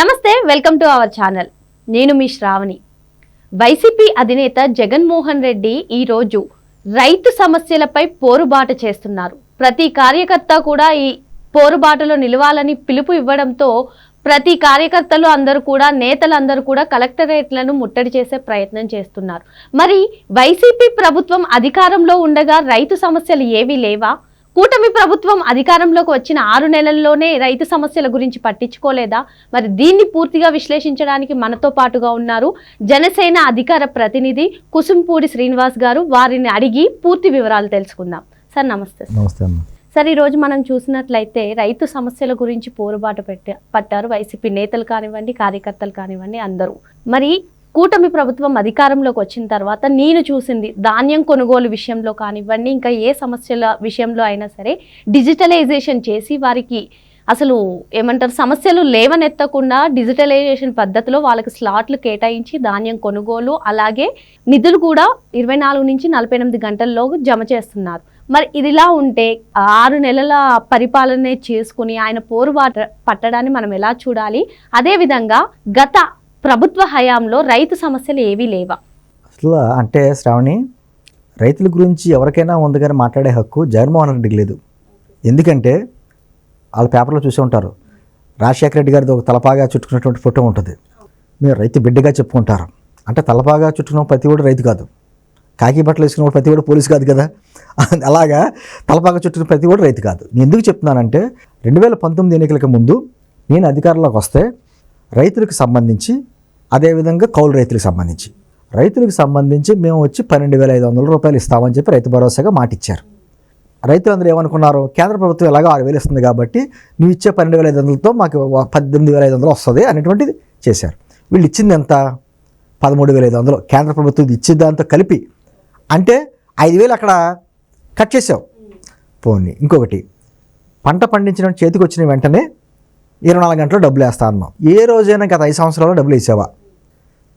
నమస్తే welcome to our channel. నేను మీ Shravani. YCP అధినేత జగన్మోహన్ రెడ్డి ఈరోజు రైతు సమస్యలపై పోరుబాట చేస్తున్నారు. ప్రతి కార్యకర్త కూడా ఈ పోరుబాటలో నిలవాలని పిలుపు ఇవ్వడంతో ప్రతి కార్యకర్తలు అందరూ కూడా నేతలందరూ కూడా కలెక్టరేట్లను ముట్టడి చేసే ప్రయత్నం చేస్తున్నారు. మరి వైసీపీ ప్రభుత్వం అధికారంలో ఉండగా రైతు సమస్యలు ఏవీ లేవా? కూటమి ప్రభుత్వం అధికారంలోకి వచ్చిన ఆరు నెలల్లోనే రైతు సమస్యల గురించి పట్టించుకోలేదా? మరి దీన్ని పూర్తిగా విశ్లేషించడానికి మనతో పాటుగా ఉన్నారు జనసేన అధికార ప్రతినిధి కుసుంపూడి శ్రీనివాస్ గారు. వారిని అడిగి పూర్తి వివరాలు తెలుసుకుందాం. సార్ నమస్తే సార్. నమస్తే సార్ ఈరోజు మనం చూసినట్లయితే రైతు సమస్యల గురించి పోరుబాట పెట్ట పట్టారు వైసీపీ నేతలు కానివ్వండి కార్యకర్తలు కానివ్వండి అందరూ. మరి కూటమి ప్రభుత్వం అధికారంలోకి వచ్చిన తర్వాత నేను చూసింది ధాన్యం కొనుగోలు విషయంలో కానివ్వండి ఇంకా ఏ సమస్యల విషయంలో అయినా సరే డిజిటలైజేషన్ చేసి వారికి అసలు ఏమంటారు సమస్యలు లేవనెత్తకుండా డిజిటలైజేషన్ పద్ధతిలో వాళ్ళకి స్లాట్లు కేటాయించి ధాన్యం కొనుగోలు అలాగే నిధులు కూడా ఇరవై నాలుగు నుంచి నలభై ఎనిమిది గంటల్లో జమ చేస్తున్నారు. మరి ఇదిలా ఉంటే ఆరు నెలల పరిపాలనే చేసుకుని ఆయన పోరు పట్టడాన్ని మనం ఎలా చూడాలి? అదేవిధంగా గత ప్రభుత్వ హయాంలో రైతు సమస్యలు ఏవీ లేవా? అసలు అంటే శ్రావణి రైతుల గురించి ఎవరికైనా ఉంది కానీ మాట్లాడే హక్కు జగన్మోహన్ రెడ్డికి లేదు. ఎందుకంటే వాళ్ళ పేపర్లో చూసి ఉంటారు రాజశేఖర రెడ్డి గారిది ఒక తలపాగా చుట్టుకున్నటువంటి ఫోటో ఉంటుంది. మీరు రైతు బిడ్డగా చెప్పుకుంటారు. అంటే తలపాగా చుట్టుకున్న ప్రతి కూడా రైతు కాదు. కాకి బట్టలు వేసుకున్న ప్రతి కూడా పోలీసు కాదు కదా. అలాగా తలపాగా చుట్టుకున్న ప్రతి కూడా రైతు కాదు. నేను ఎందుకు చెప్తున్నానంటే రెండు వేల పంతొమ్మిది ఎన్నికలకు ముందు నేను అధికారంలోకి వస్తే రైతులకు సంబంధించి అదేవిధంగా కౌలు రైతులకు సంబంధించి. రైతులకు సంబంధించి మేము వచ్చి పన్నెండు వేల ఐదు వందల రూపాయలు ఇస్తామని చెప్పి రైతు భరోసాగా మాటిచ్చారు. రైతులందరూ ఏమనుకున్నారు? కేంద్ర ప్రభుత్వం ఎలాగో ఆరు వేలు ఇస్తుంది కాబట్టి నువ్వు ఇచ్చే పన్నెండు వేల ఐదు వందలతో మాకు పద్దెనిమిది వేల ఐదు వందలు వస్తుంది అనేటువంటిది చేశారు. వీళ్ళు ఇచ్చింది ఎంత? పదమూడు వేల ఐదు వందలు. కేంద్ర ప్రభుత్వం ఇచ్చే దాంతో కలిపి. అంటే ఐదు వేలు అక్కడ కట్ చేసావు పోనీ ఇంకొకటి పంట పండించిన చేతికి వచ్చిన వెంటనే ఇరవై నాలుగు గంటలు డబ్బులు వేస్తా అన్నాం. ఏ రోజైనా గత ఐదు సంవత్సరాల్లో డబ్బులు వేసావా?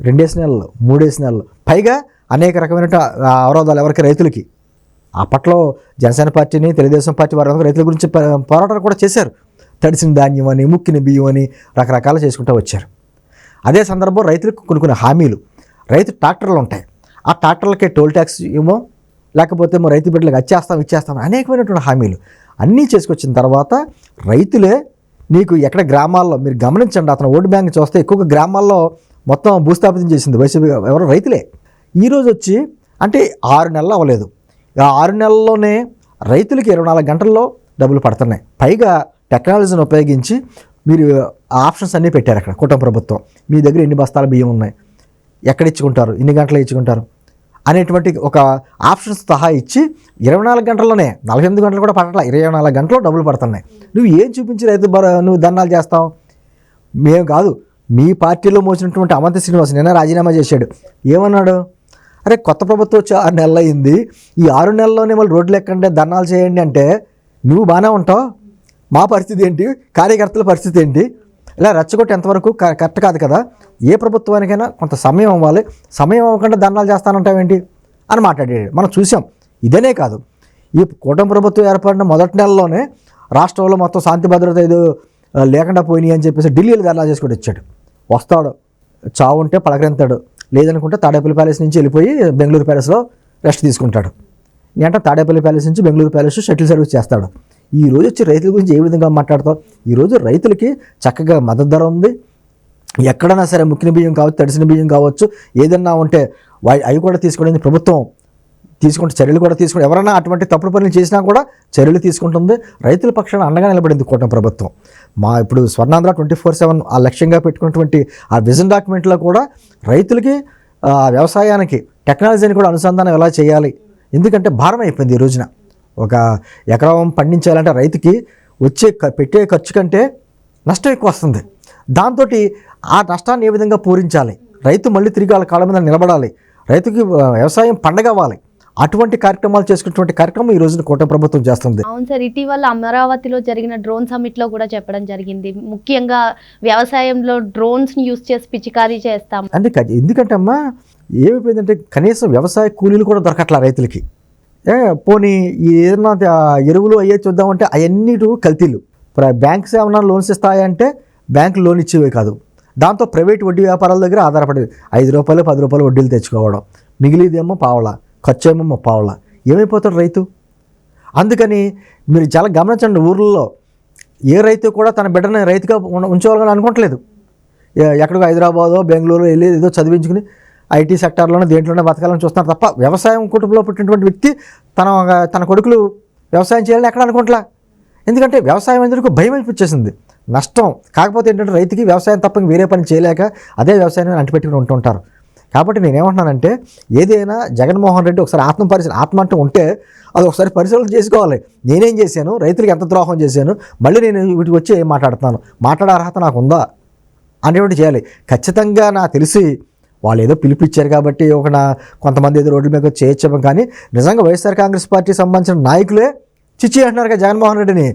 రెండేసి నెలలు మూడేసి నెలలు. పైగా అనేక రకమైన అవరోధాలు ఎవరికి? రైతులకి. అప్పట్లో జనసేన పార్టీని తెలుగుదేశం పార్టీ వారి రైతుల గురించి పోరాటాలు కూడా చేశారు. తడిసిన ధాన్యం అని ముక్కిన బియ్యం అని రకరకాలు చేసుకుంటూ వచ్చారు. అదే సందర్భం రైతులకు కొన్ని కొన్ని హామీలు. రైతు ట్రాక్టర్లు ఉంటాయి. ఆ ట్రాక్టర్లకే టోల్ ట్యాక్స్ ఏమో లేకపోతే ఏమో రైతు బిడ్డలకు వచ్చేస్తాం ఇచ్చేస్తాం అనేకమైనటువంటి హామీలు. అన్నీ చేసుకొచ్చిన తర్వాత రైతులే నీకు ఎక్కడ గ్రామాల్లో మీరు గమనించండి అతను ఓటు బ్యాంక్ చూస్తే ఎక్కువగా గ్రామాల్లో మొత్తం భూస్థాపితం చేసింది వైసీపీ ఎవరు? రైతులే. ఈరోజు వచ్చి అంటే ఆరు నెలలు అవ్వలేదు. ఆ ఆరు నెలల్లోనే రైతులకి ఇరవై నాలుగు గంటల్లో డబ్బులు పడుతున్నాయి. పైగా టెక్నాలజీని ఉపయోగించి మీరు ఆ ఆప్షన్స్ అన్నీ పెట్టారు అక్కడ కుటుంబ ప్రభుత్వం. మీ దగ్గర ఎన్ని బస్తాల బియ్యం ఉన్నాయి? ఎక్కడ ఇచ్చుకుంటారు? ఎన్ని గంటలు ఇచ్చుకుంటారు? అనేటువంటి ఒక ఆప్షన్స్ సహా ఇచ్చి ఇరవై నాలుగు గంటల్లోనే నలభై ఎనిమిది గంటలు కూడా పడట్లా ఇరవై నాలుగు గంటలు డబ్బులు పడుతున్నాయి. నువ్వు ఏం చూపించి రైతు నువ్వు దండాలు చేస్తావు? మేము కాదు మీ పార్టీలో మోసినటువంటి అమంత శ్రీనివాస్ నిన్న రాజీనామా చేశాడు. ఏమన్నాడు? అరే కొత్త ప్రభుత్వం వచ్చి ఆరు నెలలు అయింది ఈ ఆరు నెలల్లోనే మళ్ళీ రోడ్లు ఎక్కండి ధర్నాలు చేయండి అంటే నువ్వు బాగానే ఉంటావు? మా పరిస్థితి ఏంటి? కార్యకర్తల పరిస్థితి ఏంటి? ఇలా రెచ్చగొట్టి ఎంతవరకు కరెక్ట్ కాదు కదా. ఏ ప్రభుత్వానికైనా కొంత సమయం అవ్వాలి సమయం అవ్వకుండా దండాలు చేస్తానంటావేంటి? అని మాట్లాడాడు. మనం చూసాం. ఇదనే కాదు. ఈ కూటమి ప్రభుత్వం ఏర్పడిన మొదటి నెలలోనే రాష్ట్రంలో మొత్తం శాంతి భద్రత ఏదో లేకుండా పోయినాయి అని చెప్పేసి ఢిల్లీలో ధర్నా చేసుకుంటూ వచ్చాడు వస్తాడు. చావు ఉంటే పలకరింతాడు. లేదనుకుంటే తాడేపల్లి ప్యాలెస్ నుంచి వెళ్ళిపోయి బెంగళూరు ప్యాలెస్లో రెస్ట్ తీసుకుంటాడు. అంటే తాడేపల్లి ప్యాలెస్ నుంచి బెంగళూరు ప్యాలెస్ షటిల్ సర్వీస్ చేస్తాడు. ఈ రోజు వచ్చి రైతుల గురించి ఏ విధంగా మాట్లాడతావు? ఈరోజు రైతులకి చక్కగా మద్దతు ధర ఉంది. ఎక్కడైనా సరే ముక్కిన బియ్యం కావచ్చు తడిసిన బియ్యం కావచ్చు ఏదన్నా ఉంటే అవి కూడా తీసుకోవడానికి ప్రభుత్వం తీసుకుంటే చర్యలు కూడా తీసుకుంటే ఎవరైనా అటువంటి తప్పుడు పనులు చేసినా కూడా చర్యలు తీసుకుంటుంది. రైతుల పక్షాన అండగా నిలబడింది కూటమి ప్రభుత్వం. మా ఇప్పుడు స్వర్ణాంధ్ర ట్వంటీ ఫోర్ సెవెన్ ఆ లక్ష్యంగా పెట్టుకున్నటువంటి ఆ విజన్ డాక్యుమెంట్లో కూడా రైతులకి వ్యవసాయానికి టెక్నాలజీని కూడా అనుసంధానం ఎలా చేయాలి? ఎందుకంటే భారం అయిపోయింది ఈ రోజున. ఒక ఎకరం పండించాలంటే రైతుకి వచ్చే పెట్టే ఖర్చు కంటే నష్టం ఎక్కువ వస్తుంది. దాంతో ఆ నష్టాన్ని ఏ విధంగా పూరించాలి? రైతు మళ్ళీ తిరిగి వాళ్ళ కాళ్ళ మీద నిలబడాలి. రైతుకి వ్యవసాయం పండగ అవ్వాలి. అటువంటి కార్యక్రమాలు చేసుకున్నటువంటి కార్యక్రమం ఈ రోజున కూటమి ప్రభుత్వం చేస్తుంది. అవును సార్ ఇటీవల అమరావతిలో జరిగిన డ్రోన్ సమ్మిట్లో కూడా చెప్పడం జరిగింది. ముఖ్యంగా వ్యవసాయంలో డ్రోన్స్ని యూస్ చేసి పిచికారీ చేస్తాం. అంటే ఎందుకంటే అమ్మా ఏమైపోయిందంటే కనీసం వ్యవసాయ కూలీలు కూడా దొరకట్లా రైతులకి. పోనీ ఏదైనా ఎరువులు అయ్యే చూద్దామంటే అవన్నీ కల్తీలు. బ్యాంక్స్ ఏమన్నా లోన్స్ ఇస్తాయంటే బ్యాంకు లోన్ ఇచ్చేవే కాదు. దాంతో ప్రైవేట్ వడ్డీ వ్యాపారాల దగ్గర ఆధారపడి ఐదు రూపాయలు పది రూపాయలు వడ్డీలు తెచ్చుకోవడం. మిగిలిదేమో పావల ఖర్చు ఏమో ముప్పావల ఏమైపోతాడు రైతు? అందుకని మీరు చాలా గమనించండి ఊర్లలో ఏ రైతు కూడా తన బిడ్డని రైతుగా ఉంచవాలని అనుకోవట్లేదు. ఎక్కడికో హైదరాబాదో బెంగళూరు వెళ్ళి ఏదో చదివించుకుని ఐటీ సెక్టార్లోనే దేంట్లోనే బతకాలని చూస్తున్నారు తప్ప వ్యవసాయం కుటుంబంలో పుట్టినటువంటి వ్యక్తి తన తన కొడుకులు వ్యవసాయం చేయాలని ఎక్కడ అనుకుంటా ఎందుకంటే వ్యవసాయం ఎందుకు భయం అనిపించేసింది? నష్టం. కాకపోతే ఏంటంటే రైతుకి వ్యవసాయం తప్ప వేరే పని చేయలేక అదే వ్యవసాయం అంటిపెట్టుకుని ఉంటుంటారు కాబట్టి నేనేమంటున్నానంటే ఏదైనా జగన్మోహన్ రెడ్డి ఒకసారి ఆత్మ పరిశీలన ఆత్మ అంటే ఉంటే అది ఒకసారి పరిశీలన చేసుకోవాలి. నేనేం చేశాను? రైతులకు ఎంత ద్రోహం చేశాను? మళ్ళీ నేను వీటికి వచ్చి మాట్లాడుతున్నాను? మాట్లాడే అర్హత నాకు ఉందా? అనేటువంటి చేయాలి. ఖచ్చితంగా నాకు తెలిసి వాళ్ళు ఏదో పిలిపిచ్చారు కాబట్టి ఒక నా కొంతమంది ఏదో రోడ్ల మీద చేయొచ్చాము కానీ నిజంగా వైఎస్ఆర్ కాంగ్రెస్ పార్టీ సంబంధించిన నాయకులే చిచ్చి అంటున్నారు కదా జగన్మోహన్ రెడ్డిని.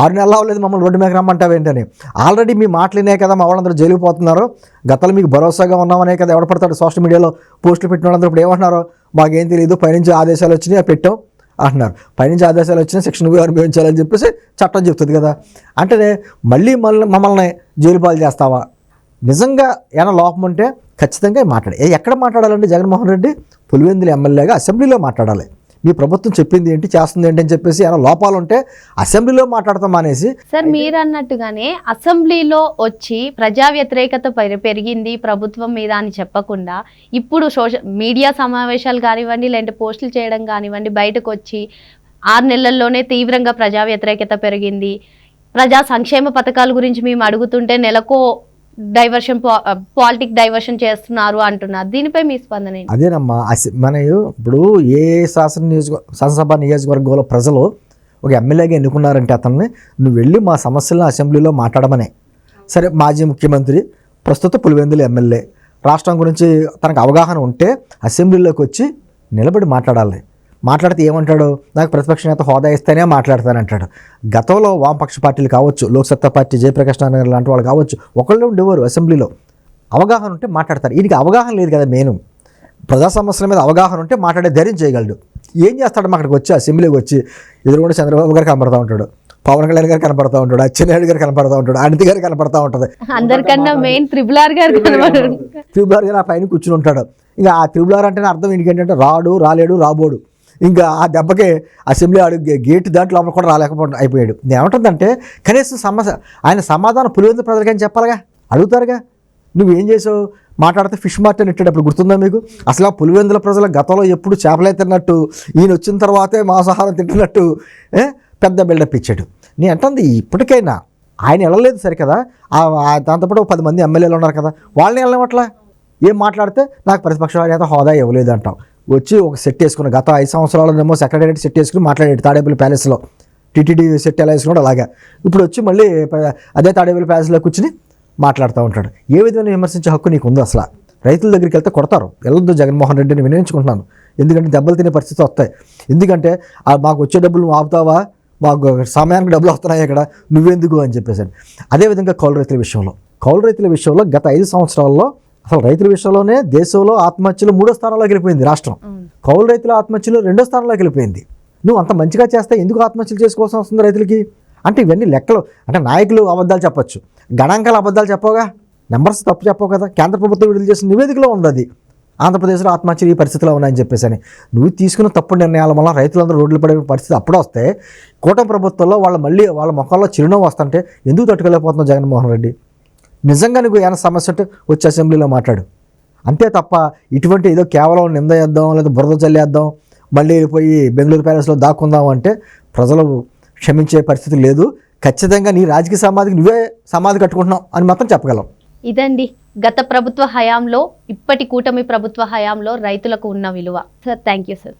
ఆరు నెలలు అవ్వలేదు మమ్మల్ని రోడ్డు మీద రమ్మంటావేంటని. ఆల్రెడీ మీ మాటలేనే కదా మా వాళ్ళందరూ జైలుకు పోతున్నారు. గతంలో మీకు భరోసాగా ఉన్నామనే కదా ఎవడ పడతాడు సోషల్ మీడియాలో పోస్టులు పెట్టిన వాళ్ళందరూ ఇప్పుడు ఏమంటున్నారు? మాకేం తెలియదు పైనుంచి ఆదేశాలు వచ్చినాయి పెట్టాం అంటున్నారు. పైనుంచి ఆదేశాలు వచ్చినాయి శిక్షణ అనుభవించాలని చెప్పేసి చట్టం చెప్తుంది కదా. అంటే మళ్ళీ మళ్ళీ మమ్మల్ని జైలు పాలు చేస్తావా? నిజంగా ఏమైనా లోపం ఉంటే ఖచ్చితంగా మాట్లాడి. ఏ ఎక్కడ మాట్లాడాలంటే జగన్మోహన్ రెడ్డి? పులివెందుల ఎమ్మెల్యేగా అసెంబ్లీలో మాట్లాడాలి. మీ ప్రభుత్వం చెప్పింది ఏంటి చేస్తుంది ఏంటి అని చెప్పేసి ఏమైనా లోపాలు ఉంటే అసెంబ్లీలో మాట్లాడతాం అనేసి. సార్ మీరు అన్నట్టుగానే అసెంబ్లీలో వచ్చి ప్రజా వ్యతిరేకత పెరిగింది ప్రభుత్వం మీద అని చెప్పకుండా ఇప్పుడు సోషల్ మీడియా సమావేశాలు కానివ్వండి లేదంటే పోస్టులు చేయడం కానివ్వండి బయటకు వచ్చి ఆరు నెలల్లోనే తీవ్రంగా ప్రజా వ్యతిరేకత పెరిగింది. ప్రజా సంక్షేమ పథకాల గురించి మేము అడుగుతుంటే నెలకో డైవర్షన్ పాలిటిక్ డైవర్షన్ చేస్తున్నారు అంటున్నారు. దీనిపై మీ స్పందన అదేనమ్మా మన ఇప్పుడు ఏ శాసన నియోజక శాసనసభ నియోజకవర్గంలో ప్రజలు ఒక ఎమ్మెల్యేగా ఎన్నుకున్నారంటే అతన్ని నువ్వు వెళ్ళి మా సమస్యలను అసెంబ్లీలో మాట్లాడమనే. సరే మాజీ ముఖ్యమంత్రి ప్రస్తుత పులివెందుల ఎమ్మెల్యే రాష్ట్రం గురించి తనకు అవగాహన ఉంటే అసెంబ్లీలోకి వచ్చి నిలబడి మాట్లాడాలి. మాట్లాడితే ఏమంటాడు? నాకు ప్రతిపక్ష నేత హోదా ఇస్తేనే మాట్లాడతానంటాడు. గతంలో వామపక్ష పార్టీలు కావచ్చు లోక్సత్తా పార్టీ జయప్రకాష్ నారాయణ లాంటి వాళ్ళు కావచ్చు ఒకళ్ళు ఉండేవారు అసెంబ్లీలో. అవగాహన ఉంటే మాట్లాడతారు. ఈయనకి అవగాహన లేదు కదా మెయిన్. ప్రజా సమస్యల మీద అవగాహన ఉంటే మాట్లాడే ధైర్యం చేయగలడు. ఏం చేస్తాడు మా అక్కడికి వచ్చి అసెంబ్లీకి వచ్చి? ఎదురుకుండా చంద్రబాబు గారు కనపడతా ఉంటాడు. పవన్ కళ్యాణ్ గారు కనపడతా ఉంటాడు. అచ్చెన్నాయుడు గారు కనపడతా ఉంటాడు. అనితి గారు కనపడతా ఉంటుంది. అందరికన్నా మెయిన్ త్రిబుల్ ఆర్ గారు గారు ఆ పైన కూర్చుని ఉంటాడు. ఇంకా ఆ త్రిబులార్ అంటేనే అర్థం ఏంటంటే రాడు రాలేడు రాబోడు. ఇంకా ఆ దెబ్బకి అసెంబ్లీ అడుగు గేటు గేట్ దాంట్లో లోపల కూడా రాలేకపోవడం అయిపోయాడు. నేను ఏమంటుందంటే కనీసం సమస్య ఆయన సమాధానం పులివెందు ప్రజలకని చెప్పాలిగా? అడుగుతారుగా? నువ్వు ఏం చేసావు? మాట్లాడితే ఫిష్ మార్టన్ ఇట్టేటప్పుడు గుర్తుందా మీకు? అసలు ఆ పులివెందుల ప్రజల గతంలో ఎప్పుడు చేపలే తిన్నట్టు ఈయన వచ్చిన తర్వాతే మాంసాహారం తింటున్నట్టు పెద్ద బిల్డప్ ఇచ్చాడు. నేను అంటుంది ఇప్పటికైనా ఆయన వెళ్ళలేదు సరే కదా దాంతోపాటు ఒక పది మంది ఎమ్మెల్యేలు ఉన్నారు కదా వాళ్ళని వెళ్ళవట్లా ఏం మాట్లాడితే నాకు ప్రతిపక్ష నేత హోదా ఇవ్వలేదు అంటాం వచ్చి ఒక సెట్ వేసుకుని గత ఐదు సంవత్సరాలనేమో సెక్రటరీ సెట్ వేసుకుని మాట్లాడాడు తాడేపల్లి ప్యాలెస్లో. టీటీడీ సెట్ ఎలా వేసుకున్నాడు అలాగా. ఇప్పుడు వచ్చి మళ్ళీ అదే తాడేపల్లి ప్యాలెస్లో కూర్చుని మాట్లాడుతూ ఉంటాడు. ఏ విధమైన విమర్శించే హక్కు నీకు ఉంది అసలు? రైతుల దగ్గరికి వెళ్తే కొడతారు. వెళ్ళొద్దు జగన్మోహన్ రెడ్డిని వినియోగించుకుంటున్నాను. ఎందుకంటే దెబ్బలు తినే పరిస్థితి వస్తాయి. ఎందుకంటే మాకు వచ్చే డబ్బులు ఆపుతావా? మాకు సమయానికి డబ్బులు వస్తున్నాయి ఇక్కడ. నువ్వెందుకు అని చెప్పేసి అదేవిధంగా కౌలు రైతుల విషయంలో. కౌలు రైతుల విషయంలో గత ఐదు సంవత్సరాల్లో అసలు రైతుల విషయంలోనే దేశంలో ఆత్మహత్యలు మూడో స్థానంలోకి వెళ్ళిపోయింది రాష్ట్రం. కౌలు రైతుల ఆత్మహత్యలు రెండో స్థానంలోకి వెళ్ళిపోయింది. నువ్వు అంత మంచిగా చేస్తే ఎందుకు ఆత్మహత్యలు చేసుకోవాల్సి వస్తుంది రైతులకి? అంటే ఇవన్నీ లెక్కలు అంటే నాయకులు అబద్ధాలు చెప్పొచ్చు. గణాంకాల అబద్ధాలు చెప్పవుగా? నెంబర్స్ తప్పు చెప్పవు కదా? కేంద్ర ప్రభుత్వం విడుదల చేసిన నివేదికలో ఉంది అది ఆంధ్రప్రదేశ్లో ఆత్మహత్యలు ఈ పరిస్థితిలో ఉన్నాయని చెప్పేసి అని నువ్వు తీసుకున్న తప్పుడు నిర్ణయాల వల్ల రైతులందరూ రోడ్లు పడే పరిస్థితి అప్పుడు వస్తే కూటమి ప్రభుత్వంలో వాళ్ళ మళ్ళీ వాళ్ళ ముఖాల్లో చిరునవ్వు వస్తుంటే ఎందుకు తట్టుకోలేకపోతున్నావు జగన్మోహన్ రెడ్డి? నిజంగా నీకు ఏమైనా సమస్య ఉంటే వచ్చి అసెంబ్లీలో మాట్లాడు. అంతే తప్ప ఇటువంటి ఏదో కేవలం నింద చేద్దాం లేదా బురద చల్లేద్దాం మళ్ళీ పోయి బెంగళూరు ప్యాలెస్లో దాక్కుందాం అంటే ప్రజలు క్షమించే పరిస్థితి లేదు. ఖచ్చితంగా నీ రాజకీయ సమాధికి నువ్వే సమాధి కట్టుకుంటున్నావు అని మాత్రం చెప్పగలం. ఇదండి గత ప్రభుత్వ హయాంలో ఇప్పటి కూటమి ప్రభుత్వ హయాంలో రైతులకు ఉన్న విలువ. Sir thank you sir